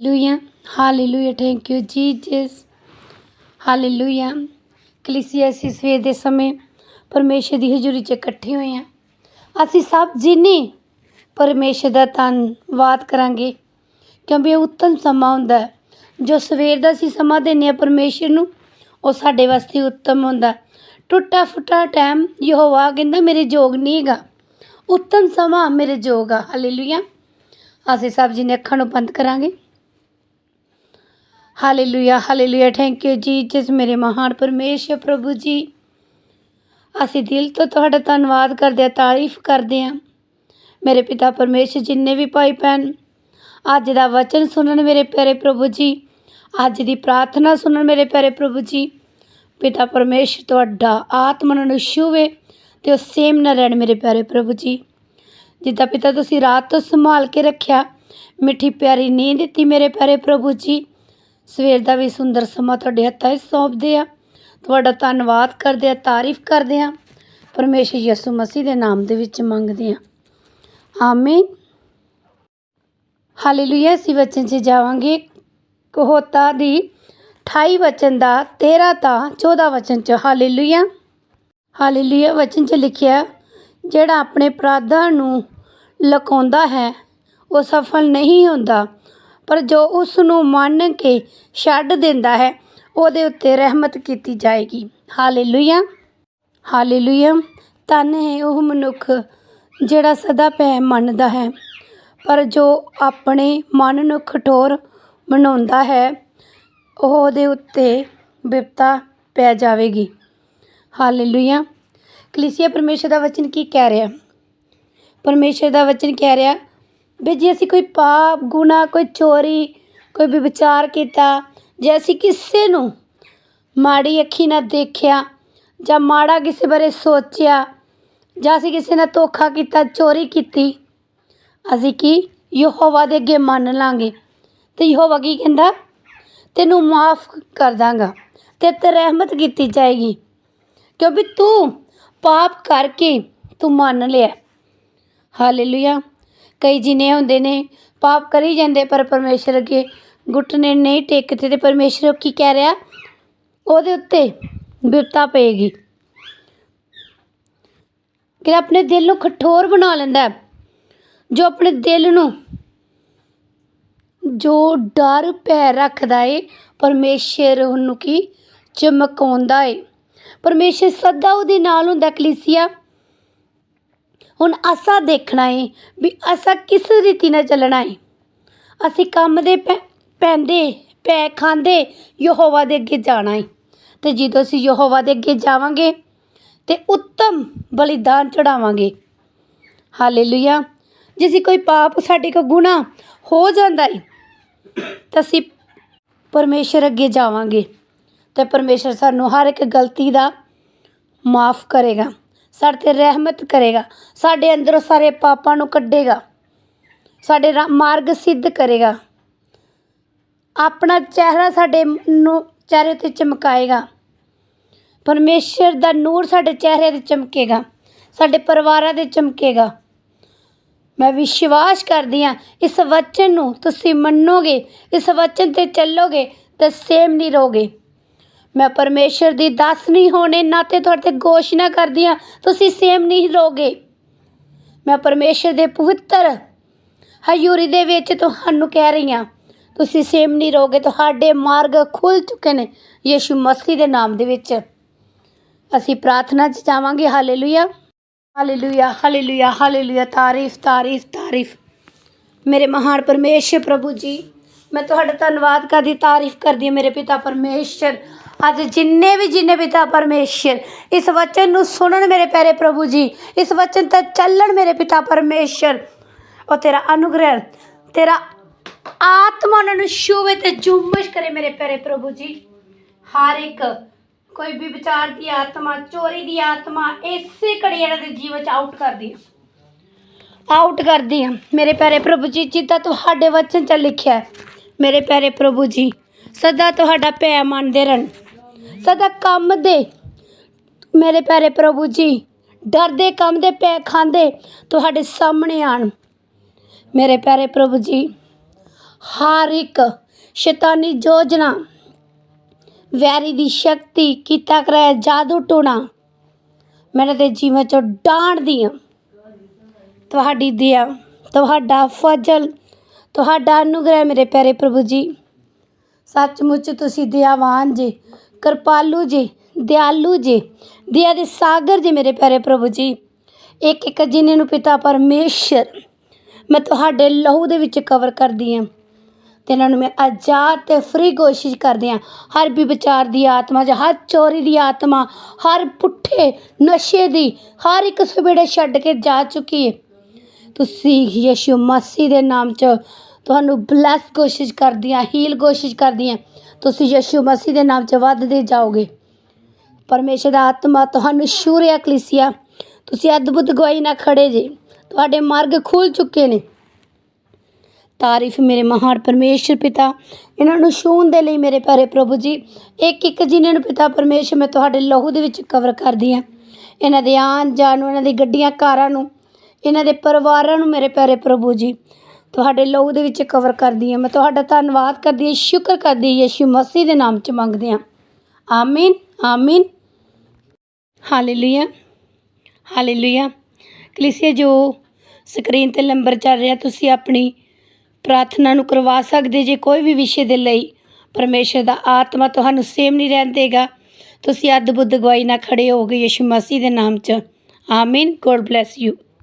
Hallelujah hallelujah thank you Jesus hallelujah ਕਲੀਸਿਆ ਅਸੀਂ ਸਵੇਰ ਦੇ ਸਮੇਂ ਪਰਮੇਸ਼ਰ ਦੀ ਹਜ਼ੂਰੀ 'ਚ ਇਕੱਠੇ ਹੋਏ ਹਾਂ। ਅਸੀਂ ਸਭ ਜਿਨੇ ਪਰਮੇਸ਼ਰ ਦਾ ਧੰਨਵਾਦ ਕਰਾਂਗੇ, ਕਿਉਂਕਿ ਇਹ ਉੱਤਮ ਸਮਾਂ ਹੁੰਦਾ ਹੈ। ਜੋ ਸਵੇਰ ਦਾ ਅਸੀਂ ਸਮਾਂ ਦਿੰਦੇ ਹਾਂ ਪਰਮੇਸ਼ਰ ਨੂੰ, ਉਹ ਸਾਡੇ ਵਾਸਤੇ ਉੱਤਮ ਹੁੰਦਾ ਟੁੱਟਾ ਫੁੱਟਾ ਟਾਈਮ ਯਹੋਵਾ ਕਹਿੰਦਾ, ਮੇਰੇ ਜੋਗ ਨਹੀਂ ਹੈਗਾ। ਉੱਤਮ ਸਮਾਂ ਮੇਰੇ ਜੋਗ ਆ। ਹਾਲੇਲੂਇਆ ਅਸੀਂ ਸਭ ਜੀ ਨੇ ਅੱਖਾਂ ਨੂੰ ਬੰਦ ਕਰਾਂਗੇ। ਹਾਲੇਲੂਇਆ ਹਾਲੇਲੂਇਆ ਥੈਂਕ ਯੂ ਜੀ ਜਿਸ ਮੇਰੇ ਮਹਾਨ ਪਰਮੇਸ਼ਰ ਪ੍ਰਭੂ ਜੀ। ਅਸੀਂ ਦਿਲ ਤੋਂ ਤੁਹਾਡਾ ਧੰਨਵਾਦ ਕਰਦੇ ਹਾਂ, ਤਾਰੀਫ ਕਰਦੇ ਹਾਂ। ਮੇਰੇ ਪਿਤਾ ਪਰਮੇਸ਼ਰ ਜਿੰਨੇ ਵੀ ਭਾਈ ਭੈਣ, ਅੱਜ ਦਾ ਵਚਨ ਸੁਣਨ ਮੇਰੇ ਪਿਆਰੇ ਪ੍ਰਭੂ ਜੀ, ਅੱਜ ਦੀ ਪ੍ਰਾਰਥਨਾ ਸੁਣਨ ਮੇਰੇ ਪਿਆਰੇ ਪ੍ਰਭੂ ਜੀ। ਪਿਤਾ ਪਰਮੇਸ਼ਰ ਤੁਹਾਡਾ ਆਤਮਨ ਨੂੰ ਛੂਵੇ ਤੇ ਉਹ ਸੇਮ ਨਾ ਰਹਿਣ ਮੇਰੇ ਪਿਆਰੇ ਪ੍ਰਭੂ ਜੀ। ਜਿੱਦਾਂ ਪਿਤਾ ਤੁਸੀਂ ਰਾਤ ਤੋਂ ਸੰਭਾਲ ਕੇ ਰੱਖਿਆ, ਮਿੱਠੀ ਪਿਆਰੀ ਨੀਂਦ ਦਿੱਤੀ ਮੇਰੇ ਪਿਆਰੇ ਪ੍ਰਭੂ ਜੀ। ਸਵੇਰ ਦਾ ਵੀ ਸੁੰਦਰ ਸਮਾਂ ਤੁਹਾਡੇ ਹੱਥਾਂ 'ਚ ਸੌਂਪਦੇ ਆ। ਤੁਹਾਡਾ ਧੰਨਵਾਦ ਕਰਦੇ ਆ, ਤਾਰੀਫ ਕਰਦੇ ਆ। ਪਰਮੇਸ਼ਰ ਯਿਸੂ ਮਸੀਹ ਦੇ ਨਾਮ ਦੇ ਵਿੱਚ ਮੰਗਦੇ ਆ। ਆਮੀਨ। ਹਾਲੇਲੂਇਆ। ਅਸੀਂ ਵਚਨ 'ਚ ਜਾਵਾਂਗੇ। ਕਹੋਤਾ ਦੀ 28 ਵਚਨ ਦਾ 13 ਤਾਂ 14 ਵਚਨ 'ਚ। ਹਾਲੇਲੂਇਆ। ਹਾਲੇਲੂਇਆ। ਵਚਨ 'ਚ ਲਿਖਿਆ, ਜਿਹੜਾ ਆਪਣੇ ਅਪਰਾਧਾਂ ਨੂੰ ਲੁਕਾਉਂਦਾ ਹੈ, ਉਹ ਸਫਲ ਨਹੀਂ ਹੁੰਦਾ। ਪਰ ਜੋ ਉਸ ਨੂੰ ਮੰਨ ਕੇ ਛੱਡ ਦਿੰਦਾ ਹੈ, ਉਹਦੇ ਉੱਤੇ ਰਹਿਮਤ ਕੀਤੀ ਜਾਏਗੀ। ਹਾਲੇਲੂਇਆ। ਹਾਲੇਲੂਇਆ। ਧੰਨ ਹੈ ਉਹ ਮਨੁੱਖ ਜਿਹੜਾ ਸਦਾ ਪੈ ਮੰਨਦਾ ਹੈ, ਪਰ ਜੋ ਆਪਣੇ ਮਨ ਨੂੰ ਕਠੋਰ ਬਣਾਉਂਦਾ ਹੈ, ਉਹ ਉਹਦੇ ਉੱਤੇ ਬਿਪਤਾ ਪੈ ਜਾਵੇਗੀ। ਹਾਲੇਲੂਇਆ। ਕਲੀਸਿਆ, ਪਰਮੇਸ਼ਰ ਦਾ ਵਚਨ ਕੀ ਕਹਿ ਰਿਹਾ? ਪਰਮੇਸ਼ਰ ਦਾ ਵਚਨ ਕਹਿ ਰਿਹਾ ਵੀ ਜੇ ਅਸੀਂ ਕੋਈ ਪਾਪ, ਗੁਨਾਹ, ਕੋਈ ਚੋਰੀ, ਕੋਈ ਵੀ ਵਿਚਾਰ ਕੀਤਾ, ਜੇ ਅਸੀਂ ਕਿਸੇ ਨੂੰ ਮਾੜੀ ਅੱਖੀ ਨਾਲ ਦੇਖਿਆ, ਜਾਂ ਮਾੜਾ ਕਿਸੇ ਬਾਰੇ ਸੋਚਿਆ, ਜਾਂ ਅਸੀਂ ਕਿਸੇ ਨਾਲ ਧੋਖਾ ਕੀਤਾ, ਚੋਰੀ ਕੀਤੀ, ਅਸੀਂ ਕੀ ਯਹੋਵਾ ਦੇ ਅੱਗੇ ਮੰਨ ਲਾਂਗੇ? ਤੇ ਯਹੋਵਾ ਕੀ ਕਹਿੰਦਾ? ਤੈਨੂੰ ਮਾਫ ਕਰ ਦਾਂਗਾ ਤੇ ਤੇ ਰਹਿਮਤ ਕੀਤੀ ਜਾਏਗੀ, ਕਿਉਂਕਿ ਤੂੰ ਪਾਪ ਕਰਕੇ ਤੂੰ ਮੰਨ ਲਿਆ। ਹਾਲੇਲੂਇਆ ਕਈ ਜਿਨੇ ਹੁੰਦੇ ਨੇ, ਪਾਪ ਕਰੀ ਜਾਂਦੇ, ਪਰ ਪਰਮੇਸ਼ਰ ਅੱਗੇ ਘੁੱਟਨੇ ਨਹੀਂ ਟੇਕਦੇ ਅਤੇ ਪਰਮੇਸ਼ਰ ਕੀ ਕਹਿ ਰਿਹਾ? ਉਹਦੇ ਉੱਤੇ ਬਿਪਤਾ ਪਏਗੀ। ਕਿ ਆਪਣੇ ਦਿਲ ਨੂੰ ਕਠੋਰ ਬਣਾ ਲੈਂਦਾ ਜੋ ਆਪਣੇ ਦਿਲ ਨੂੰ, ਜੋ ਡਰ ਪੈ ਰੱਖਦਾ ਏ, ਪਰਮੇਸ਼ਰ ਉਹਨੂੰ ਕੀ ਚਮਕਾਉਂਦਾ ਏ। ਪਰਮੇਸ਼ਰ ਸਦਾ ਉਹਦੇ ਨਾਲ ਹੁੰਦਾ, ਕਲੀਸਿਆ ਹੁਣ ਅਸਾਂ ਦੇਖਣਾ ਏ ਵੀ ਅਸਾਂ ਕਿਸ ਰੀਤੀ ਨਾਲ ਚੱਲਣਾ ਏ। ਅਸੀਂ ਕੰਮ ਦੇ ਪੈ- ਪੈਂਦੇ, ਪੈ ਖਾਂਦੇ ਯਹੋਵਾ ਦੇ ਅੱਗੇ ਜਾਣਾ ਏ। ਤੇ ਜਦੋਂ ਅਸੀਂ ਯਹੋਵਾ ਦੇ ਅੱਗੇ ਜਾਵਾਂਗੇ ਤੇ ਉੱਤਮ ਬਲੀਦਾਨ ਚੜਾਵਾਂਗੇ ਹਾਲੇਲੂਇਆ। ਜੇ ਅਸੀਂ ਕੋਈ ਪਾਪ ਸਾਡੇ ਕੋ ਗੁਨਾਹ ਹੋ ਜਾਂਦਾ ਏ, ਤਾਂ ਅਸੀਂ ਪਰਮੇਸ਼ਰ ਅੱਗੇ ਜਾਵਾਂਗੇ। ਤੇ ਪਰਮੇਸ਼ਰ ਸਾਨੂੰ ਹਰ ਇੱਕ ਗਲਤੀ ਦਾ ਮਾਫ ਕਰੇਗਾ। ਸਾਡੇ ਤੇ ਰਹਿਮਤ ਕਰੇਗਾ। ਸਾਡੇ ਅੰਦਰੋਂ ਸਾਰੇ ਪਾਪਾਂ ਨੂੰ ਕੱਢੇਗਾ। ਸਾਡੇ ਰਾ- ਮਾਰਗ ਸਿੱਧ ਕਰੇਗਾ। ਆਪਣਾ ਚਿਹਰਾ ਸਾਡੇ ਨੂੰ ਚਿਹਰੇ ਤੇ ਚਮਕਾਏਗਾ। ਪਰਮੇਸ਼ਰ ਦਾ ਨੂਰ ਸਾਡੇ ਚਿਹਰੇ ਤੇ ਚਮਕੇਗਾ। ਸਾਡੇ ਪਰਿਵਾਰਾਂ ਤੇ ਚਮਕੇਗਾ। ਮੈਂ ਵਿਸ਼ਵਾਸ ਕਰਦੀ ਹਾਂ, ਇਸ ਵਚਨ ਨੂੰ ਤੁਸੀਂ ਮੰਨੋਗੇ, ਇਸ ਵਚਨ ਤੇ ਚੱਲੋਗੇ, ਤਾਂ ਸੇਮ ਨਹੀਂ ਰਹੋਗੇ। ਮੈਂ ਪਰਮੇਸ਼ਰ ਦੀ ਦਾਸ ਨਹੀਂ ਹੋਣੇ ਨਾ ਨਾਤੇ ਤੁਹਾਡੇ ਤੇ ਘੋਸ਼ਣਾ ਕਰਦੀ ਹਾਂ। ਤੁਸੀਂ ਸੇਮ ਨਹੀਂ ਰਹੋਗੇ। ਮੈਂ ਪਰਮੇਸ਼ਰ ਦੇ ਪਵਿੱਤਰ ਹਯੂਰੀ ਦੇ ਵਿੱਚ ਤੁਹਾਨੂੰ ਕਹਿ ਰਹੀ ਹਾਂ। ਤੁਸੀਂ ਸੇਮ ਨਹੀਂ ਰਹੋਗੇ, ਤੁਹਾਡੇ ਮਾਰਗ ਖੁੱਲ ਚੁੱਕੇ ਨੇ ਯੀਸ਼ੂ ਮਸੀਹ ਦੇ ਨਾਮ ਦੇ ਵਿੱਚ। ਅਸੀਂ ਪ੍ਰਾਰਥਨਾ 'ਚ ਜਾਵਾਂਗੇ। ਹਾਲੇਲੂਇਆ। Hallelujah hallelujah hallelujah. ਤਾਰੀਫ ਤਾਰੀਫ ਤਾਰੀਫ। ਮੇਰੇ ਮਹਾਨ ਪਰਮੇਸ਼ਰ ਪ੍ਰਭੂ ਜੀ, ਮੈਂ ਤੁਹਾਡਾ ਧੰਨਵਾਦ ਕਰਦੀ, ਤਾਰੀਫ ਕਰਦੀ ਹਾਂ। ਮੇਰੇ ਪਿਤਾ ਪਰਮੇਸ਼ਰ ਅੱਜ ਜਿੰਨੇ ਵੀ ਜਿੰਨੇ ਪਿਤਾ ਪਰਮੇਸ਼ਰ, ਇਸ ਵਚਨ ਨੂੰ ਸੁਣਨ ਮੇਰੇ ਪਿਆਰੇ ਪ੍ਰਭੂ ਜੀ, ਇਸ ਵਚਨ ਤੇ ਚੱਲਣ ਮੇਰੇ ਪਿਤਾ ਪਰਮੇਸ਼ਰ। ਉਹ ਤੇਰਾ ਅਨੁਗ੍ਰਹ, ਤੇਰਾ ਆਤਮਾ ਉਹਨਾਂ ਨੂੰ ਛੂਵੇ ਤੇ ਜੁੰਮਸ਼ ਕਰੇ ਮੇਰੇ ਪਿਆਰੇ ਪ੍ਰਭੂ ਜੀ। ਹਰ ਇੱਕ, ਕੋਈ ਵੀ ਵਿਚਾਰ ਦੀ ਆਤਮਾ, ਚੋਰੀ ਦੀ ਆਤਮਾ, ਇਸੇ ਘੜੀ ਇਹਨਾਂ ਦੇ ਜੀਵਨ ਚ ਆਊਟ ਕਰਦੀ ਹਾਂ ਆਊਟ ਕਰਦੀ ਹਾਂ ਮੇਰੇ ਪਿਆਰੇ ਪ੍ਰਭੂ ਜੀ, ਜਿੱਦਾਂ ਤੁਹਾਡੇ ਵਚਨ ਚ ਲਿਖਿਆ ਹੈ, ਮੇਰੇ ਪਿਆਰੇ ਪ੍ਰਭੂ ਜੀ, ਸਦਾ ਤੁਹਾਡਾ ਭੈ ਮੰਨਦੇ ਰਹਿਣ। ਸਦਾ ਕੰਮ ਦੇ। ਮੇਰੇ ਪਿਆਰੇ ਪ੍ਰਭੂ ਜੀ ਡਰਦੇ ਕੰਮ ਦੇ ਪੈ ਖਾਂਦੇ ਤੁਹਾਡੇ ਸਾਹਮਣੇ ਆਣ। ਮੇਰੇ ਪਿਆਰੇ ਪ੍ਰਭੂ ਜੀ, ਹਰ ਇੱਕ ਸ਼ੈਤਾਨੀ ਯੋਜਨਾ, ਵੈਰੀ ਦੀ ਸ਼ਕਤੀ ਕੀਤਾ ਕਰਾਇਆ ਜਾਦੂ ਟੋਣਾ ਮੈਂ ਇਹਨਾਂ ਜੀਵਨ ਚੋਂ ਡਾਣ ਦੀਆਂ। ਤੁਹਾਡੀ ਦਿਆ ਤੁਹਾਡਾ ਫਜ਼ਲ, ਤੁਹਾਡਾ ਅਨੁਗ੍ਰਹਿ ਮੇਰੇ ਪਿਆਰੇ ਪ੍ਰਭੂ ਜੀ। ਸੱਚਮੁੱਚ ਤੁਸੀਂ ਦਿਆਵਾਨ ਜੀ ਕਿਰਪਾਲੂ ਜੀ, ਦਿਆਲੂ ਜੀ ਦਇਆ ਦੇ ਸਾਗਰ ਜੀ ਮੇਰੇ ਪਿਆਰੇ ਪ੍ਰਭੂ ਜੀ। ਇੱਕ ਇੱਕ ਜਿਨੇ ਨੂੰ ਪਿਤਾ ਪਰਮੇਸ਼ਰ ਮੈਂ ਤੁਹਾਡੇ ਲਹੂ ਦੇ ਵਿੱਚ ਕਵਰ ਕਰਦੀ ਹਾਂ ਤੇ ਇਹਨਾਂ ਨੂੰ ਮੈਂ ਆਜ਼ਾਦ ਤੇ ਫ੍ਰੀ ਕੋਸ਼ਿਸ਼ ਕਰਦੀ ਹਾਂ। ਹਰ ਵੀ ਵਿਚਾਰ ਦੀ ਆਤਮਾ ਜਾਂ ਹਰ ਚੋਰੀ ਦੀ ਆਤਮਾ, ਹਰ ਪੁੱਠੇ ਨਸ਼ੇ ਦੀ, ਹਰ ਇੱਕ ਸਵੇੜੇ ਛੱਡ ਕੇ ਜਾ ਚੁੱਕੀ ਹੈ। ਤੁਸੀਂ ਯਿਸੂ ਮਸੀਹ ਦੇ ਨਾਮ 'ਚ ਤੁਹਾਨੂੰ ਬਲੈਸ ਕੋਸ਼ਿਸ਼ ਕਰਦੀ ਹਾਂ ਹੀਲ ਕੋਸ਼ਿਸ਼ ਕਰਦੀ ਹਾਂ। ਤੁਸੀਂ ਯਿਸੂ ਮਸੀਹ ਦੇ ਨਾਮ 'ਚ ਵੱਧਦੇ ਜਾਓਗੇ। ਪਰਮੇਸ਼ਰ ਦਾ ਆਤਮਾ ਤੁਹਾਨੂੰ ਸ਼ੂਰਿਆ ਕਲੀਸਿਆ। ਤੁਸੀਂ ਅਦਭੁਤ ਗਵਾਹੀ ਨਾਲ ਖੜੇ ਜੇ। ਤੁਹਾਡੇ ਮਾਰਗ ਖੁੱਲ ਚੁੱਕੇ ਨੇ। ਤਾਰੀਫ ਮੇਰੇ ਮਹਾਨ ਪਰਮੇਸ਼ਰ ਪਿਤਾ। ਇਹਨਾਂ ਨੂੰ ਛੂਹਣ ਦੇ ਲਈ ਮੇਰੇ ਪਿਆਰੇ ਪ੍ਰਭੂ ਜੀ, ਇੱਕ ਇੱਕ ਜਿਨ੍ਹਾਂ ਨੂੰ ਪਿਤਾ ਪਰਮੇਸ਼ਰ, ਮੈਂ ਤੁਹਾਡੇ ਲਹੂ ਦੇ ਵਿੱਚ ਕਵਰ ਕਰਦੀ ਹਾਂ। ਇਹਨਾਂ ਦੇ ਆਉਣ ਜਾਣ ਨੂੰ, ਇਹਨਾਂ ਦੀ ਗੱਡੀਆਂ, ਕਾਰਾਂ ਨੂੰ, ਇਹਨਾਂ ਦੇ ਪਰਿਵਾਰਾਂ ਨੂੰ ਮੇਰੇ ਪਿਆਰੇ ਪ੍ਰਭੂ ਜੀ। ਤੁਹਾਡੇ ਲੋਕ ਦੇ ਵਿੱਚ ਕਵਰ ਕਰਦੀ ਹਾਂ। ਮੈਂ ਤੁਹਾਡਾ ਧੰਨਵਾਦ ਕਰਦੀ ਹਾਂ, ਸ਼ੁਕਰ ਕਰਦੀ ਹਾਂ, ਯਿਸੂ ਮਸੀਹ ਦੇ ਨਾਮ 'ਚ ਮੰਗਦੇ ਹਾਂ। ਆਮੀਨ ਆਮੀਨ। ਹਾਲੇਲੂਇਆ ਹਾਲੇਲੂਇਆ ਕਲੀਸਿਆ, ਜੋ ਸਕਰੀਨ ਤੇ ਨੰਬਰ ਚੱਲ ਰਿਹਾ, ਤੁਸੀਂ ਆਪਣੀ ਪ੍ਰਾਰਥਨਾ ਨੂੰ ਕਰਵਾ ਸਕਦੇ ਜੇ ਕੋਈ ਵੀ ਵਿਸ਼ੇ ਦੇ ਲਈ। ਪਰਮੇਸ਼ਰ ਦਾ ਆਤਮਾ ਤੁਹਾਨੂੰ ਸੇਮ ਨਹੀਂ ਰਹਿਣ ਦੇਗਾ। ਤੁਸੀਂ ਅੱਧ ਬੁੱਧ ਗਵਾਈ ਨਾਲ ਖੜੇ ਹੋਗੇ ਯਿਸੂ ਮਸੀਹ ਦੇ ਨਾਮ 'ਚ। ਆਮੀਨ ਗੋਡ ਬlesਸ ਯੂ